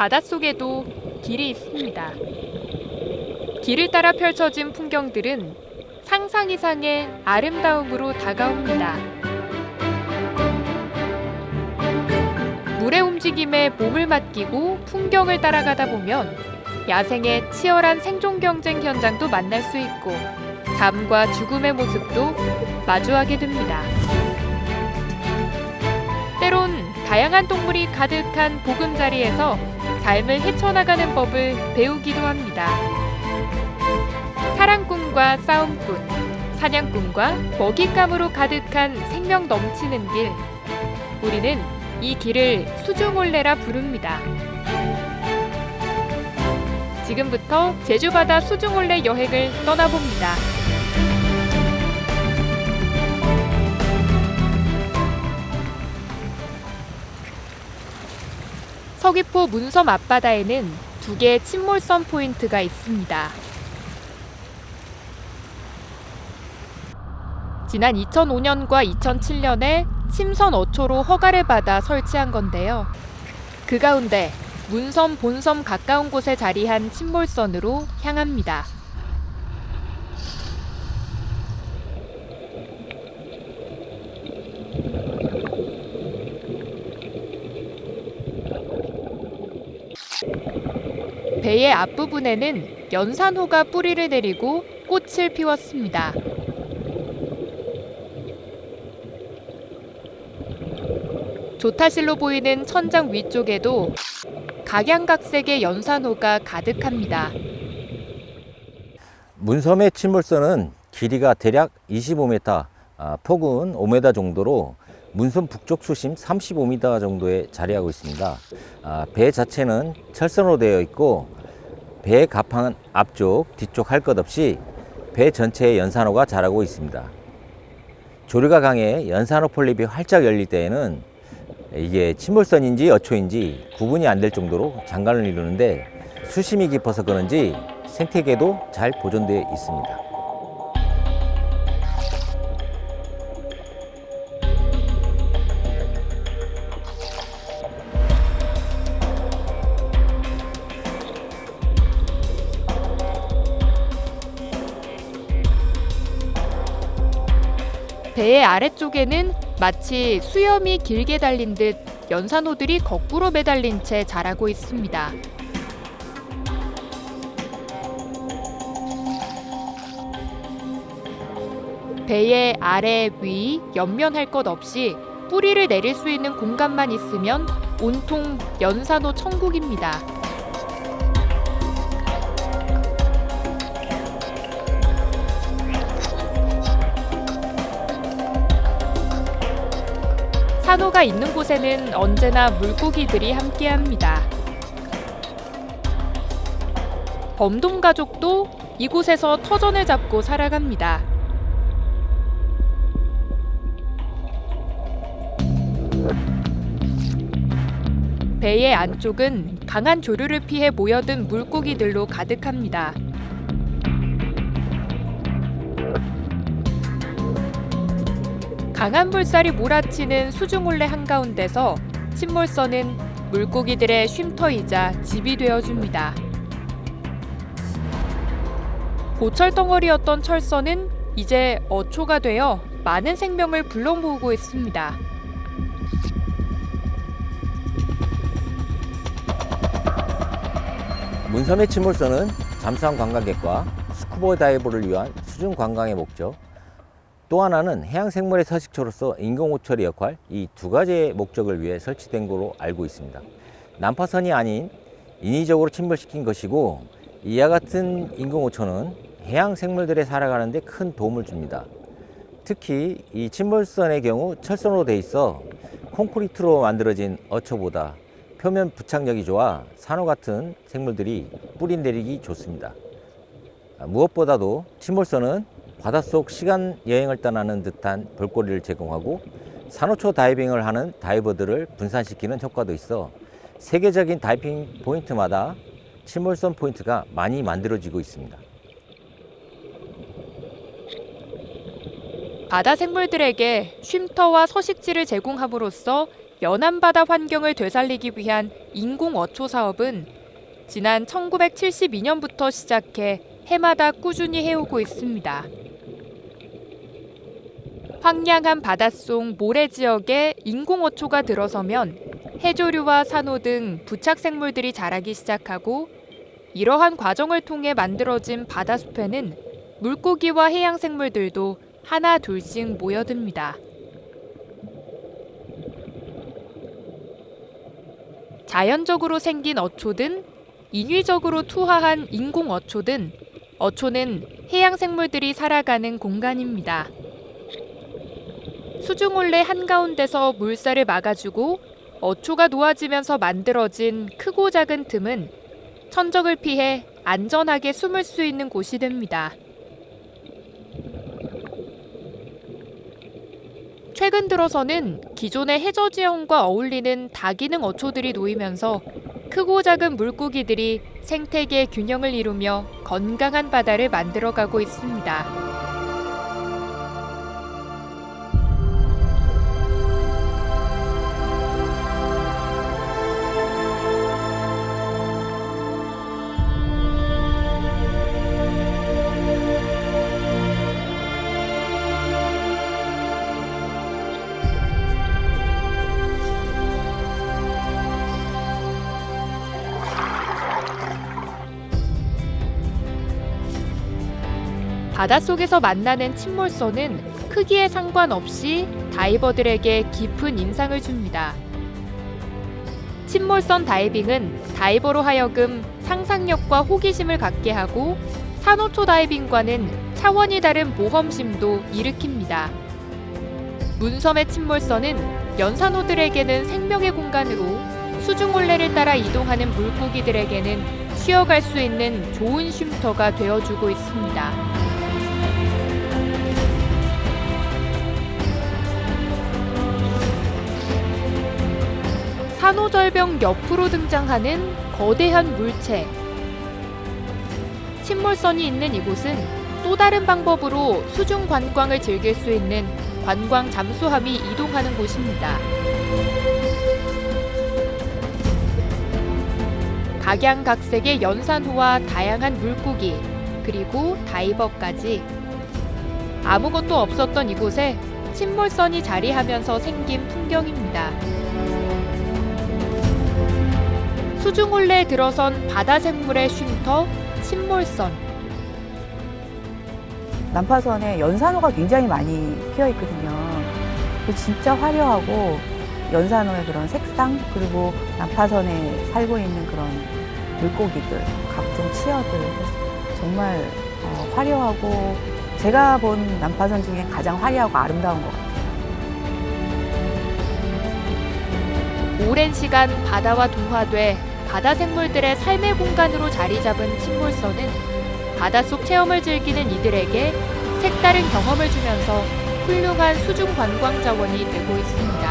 바닷속에도 길이 있습니다. 길을 따라 펼쳐진 풍경들은 상상 이상의 아름다움으로 다가옵니다. 물의 움직임에 몸을 맡기고 풍경을 따라가다 보면 야생의 치열한 생존 경쟁 현장도 만날 수 있고 삶과 죽음의 모습도 마주하게 됩니다. 때론 다양한 동물이 가득한 보금자리에서 삶을 헤쳐나가는 법을 배우기도 합니다. 사랑꾼과 싸움꾼, 사냥꾼과 먹잇감으로 가득한 생명 넘치는 길. 우리는 이 길을 수중올레라 부릅니다. 지금부터 제주바다 수중올레 여행을 떠나봅니다. 서귀포 문섬 앞바다에는 두 개의 침몰선 포인트가 있습니다. 지난 2005년과 2007년에 침선 어초로 허가를 받아 설치한 건데요. 그 가운데 문섬 본섬 가까운 곳에 자리한 침몰선으로 향합니다. 배의 앞부분에는 연산호가 뿌리를 내리고 꽃을 피웠습니다. 조타실로 보이는 천장 위쪽에도 각양각색의 연산호가 가득합니다. 문섬의 침몰선은 길이가 대략 25m, 아, 폭은 5m 정도로 문섬 북쪽 수심 35m 정도에 자리하고 있습니다. 아, 배 자체는 철선으로 되어 있고 배 가판 앞쪽, 뒤쪽 할 것 없이 배 전체에 연산호가 자라고 있습니다. 조류가 강해 연산호 폴립이 활짝 열릴 때에는 이게 침몰선인지 어초인지 구분이 안 될 정도로 장관을 이루는데 수심이 깊어서 그런지 생태계도 잘 보존되어 있습니다. 배의 아래쪽에는 마치 수염이 길게 달린 듯 연산호들이 거꾸로 매달린 채 자라고 있습니다. 배의 아래, 위, 옆면할 것 없이 뿌리를 내릴 수 있는 공간만 있으면 온통 연산호 천국입니다. 산호가 있는 곳에는 언제나 물고기들이 함께합니다. 범돔 가족도 이곳에서 터전을 잡고 살아갑니다. 배의 안쪽은 강한 조류를 피해 모여든 물고기들로 가득합니다. 강한 물살이 몰아치는 수중올레 한가운데서 침몰선은 물고기들의 쉼터이자 집이 되어줍니다. 고철 덩어리였던 철선은 이제 어초가 되어 많은 생명을 불러 모으고 있습니다. 문섬의 침몰선은 잠수함 관광객과 스쿠버 다이버를 위한 수중 관광의 목적, 또 하나는 해양 생물의 서식처로서 인공호철의 역할 이 두 가지의 목적을 위해 설치된 것으로 알고 있습니다. 난파선이 아닌 인위적으로 침몰시킨 것이고 이와 같은 인공호초는 해양 생물들의 살아가는 데 큰 도움을 줍니다. 특히 이 침몰선의 경우 철선으로 돼 있어 콘크리트로 만들어진 어초보다 표면 부착력이 좋아 산호 같은 생물들이 뿌리 내리기 좋습니다. 아, 무엇보다도 침몰선은 바닷속 시간 여행을 떠나는 듯한 볼거리를 제공하고 산호초 다이빙을 하는 다이버들을 분산시키는 효과도 있어 세계적인 다이빙 포인트마다 침몰선 포인트가 많이 만들어지고 있습니다. 바다 생물들에게 쉼터와 서식지를 제공함으로써 연안 바다 환경을 되살리기 위한 인공 어초 사업은 지난 1972년부터 시작해 해마다 꾸준히 해오고 있습니다. 황량한 바닷속 모래 지역에 인공 어초가 들어서면 해조류와 산호 등 부착 생물들이 자라기 시작하고 이러한 과정을 통해 만들어진 바다숲에는 물고기와 해양 생물들도 하나 둘씩 모여듭니다. 자연적으로 생긴 어초든 인위적으로 투하한 인공 어초든 어초는 해양 생물들이 살아가는 공간입니다. 수중올레 한가운데서 물살을 막아주고 어초가 놓아지면서 만들어진 크고 작은 틈은 천적을 피해 안전하게 숨을 수 있는 곳이 됩니다. 최근 들어서는 기존의 해저 지형과 어울리는 다기능 어초들이 놓이면서 크고 작은 물고기들이 생태계 균형을 이루며 건강한 바다를 만들어가고 있습니다. 바닷속에서 만나는 침몰선은 크기에 상관없이 다이버들에게 깊은 인상을 줍니다. 침몰선 다이빙은 다이버로 하여금 상상력과 호기심을 갖게 하고 산호초 다이빙과는 차원이 다른 모험심도 일으킵니다. 문섬의 침몰선은 연산호들에게는 생명의 공간으로 수중올레를 따라 이동하는 물고기들에게는 쉬어갈 수 있는 좋은 쉼터가 되어주고 있습니다. 산호절벽 옆으로 등장하는 거대한 물체. 침몰선이 있는 이곳은 또 다른 방법으로 수중 관광을 즐길 수 있는 관광 잠수함이 이동하는 곳입니다. 각양각색의 연산호와 다양한 물고기, 그리고 다이버까지 아무것도 없었던 이곳에 침몰선이 자리하면서 생긴 풍경입니다. 수중올레에 들어선 바다 생물의 쉼터 침몰선. 난파선에 연산호가 굉장히 많이 피어 있거든요. 그 진짜 화려하고 연산호의 그런 색상 그리고 난파선에 살고 있는 그런 물고기들, 각종 치어들 정말 어, 화려하고 제가 본 난파선 중에 가장 화려하고 아름다운 것 같아요. 오랜 시간 바다와 동화돼 바다 생물들의 삶의 공간으로 자리 잡은 침몰선은 바닷속 체험을 즐기는 이들에게 색다른 경험을 주면서 훌륭한 수중 관광 자원이 되고 있습니다.